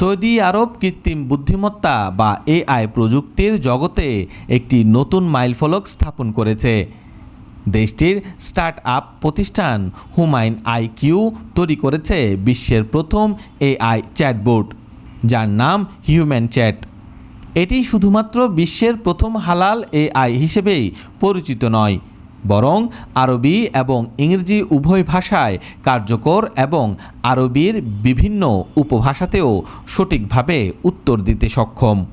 Saudi আরব কৃত্রিম বুদ্ধিমত্তা বা এআই প্রযুক্তির জগতে একটি নতুন মাইলফলক স্থাপন করেছে। দেশটির স্টার্ট আপ প্রতিষ্ঠান হুমায়ুন আইকিউ তৈরি করেছে বিশ্বের প্রথম এআই চ্যাটবোর্ড যার নাম হিউম্যান চ্যাট। এটি শুধুমাত্র বিশ্বের প্রথম হালাল এআই হিসেবেই পরিচিত নয় বরং আরবি এবং ইংরেজি উভয় ভাষায় কার্যকর এবং আরবির বিভিন্ন উপভাষাতেও সঠিকভাবে উত্তর দিতে সক্ষম।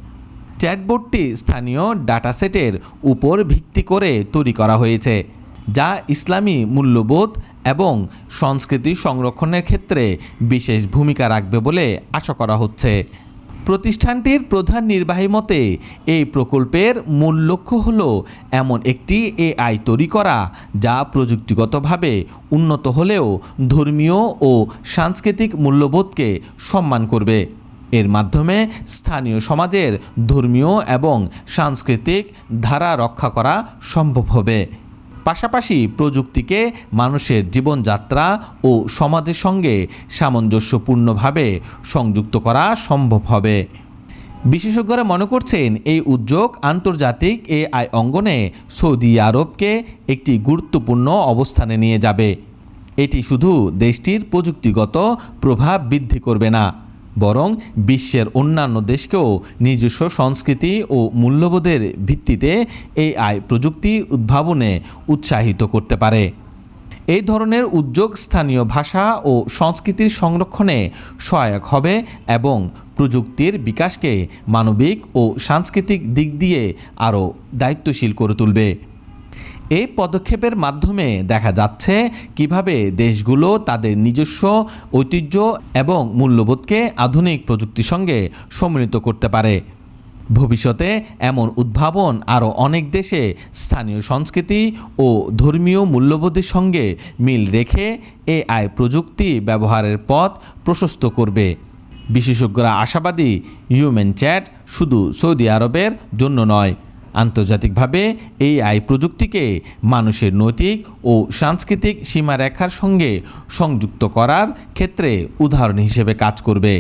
চ্যাটবোর্ডটি স্থানীয় ডাটাসেটের উপর ভিত্তি করে তৈরি করা হয়েছে, যা ইসলামী মূল্যবোধ এবং সংস্কৃতি সংরক্ষণের ক্ষেত্রে বিশেষ ভূমিকা রাখবে বলে আশা করা হচ্ছে। প্রতিষ্ঠানটির প্রধান নির্বাহী মতে, এই প্রকল্পের মূল লক্ষ্য হল এমন একটি এআই তৈরি করা, যা প্রযুক্তিগতভাবে উন্নত হলেও ধর্মীয় ও সাংস্কৃতিক মূল্যবোধকে সম্মান করবে। এর মাধ্যমে স্থানীয় সমাজের ধর্মীয় এবং সাংস্কৃতিক ধারা রক্ষা করা সম্ভব হবে। পাশাপাশি প্রযুক্তিকে মানুষের জীবনযাত্রা ও সমাজের সঙ্গে সামঞ্জস্যপূর্ণভাবে সংযুক্ত করা সম্ভব হবে। বিশেষজ্ঞরা মনে করছেন, এই উদ্যোগ আন্তর্জাতিক এ আই অঙ্গনে সৌদি আরবকে একটি গুরুত্বপূর্ণ অবস্থানে নিয়ে যাবে। এটি শুধু দেশটির প্রযুক্তিগত প্রভাব বৃদ্ধি করবে না। বরং বিশ্বের অন্যান্য দেশকেও নিজস্ব সংস্কৃতি ও মূল্যবোধের ভিত্তিতে এই আয় প্রযুক্তি উদ্ভাবনে উৎসাহিত করতে পারে। এই ধরনের উদ্যোগ স্থানীয় ভাষা ও সংস্কৃতির সংরক্ষণে সহায়ক হবে এবং প্রযুক্তির বিকাশকে মানবিক ও সাংস্কৃতিক দিক দিয়ে আরও দায়িত্বশীল করে তুলবে। এই পদক্ষেপের মাধ্যমে দেখা যাচ্ছে কীভাবে দেশগুলো তাদের নিজস্ব ঐতিহ্য এবং মূল্যবোধকে আধুনিক প্রযুক্তির সঙ্গে সম্মিলিত করতে পারে। ভবিষ্যতে এমন উদ্ভাবন আরও অনেক দেশে স্থানীয় সংস্কৃতি ও ধর্মীয় মূল্যবোধের সঙ্গে মিল রেখে এআই প্রযুক্তি ব্যবহারের পথ প্রশস্ত করবে। বিশেষজ্ঞরা আশাবাদী, হিউম্যান চ্যাট শুধু সৌদি আরবের জন্য নয় আন্তর্জাতিকভাবে এই আই প্রযুক্তিকে মানুষের নৈতিক ও সাংস্কৃতিক সীমারেখার সঙ্গে সংযুক্ত করার ক্ষেত্রে উদাহরণ হিসেবে কাজ করবে।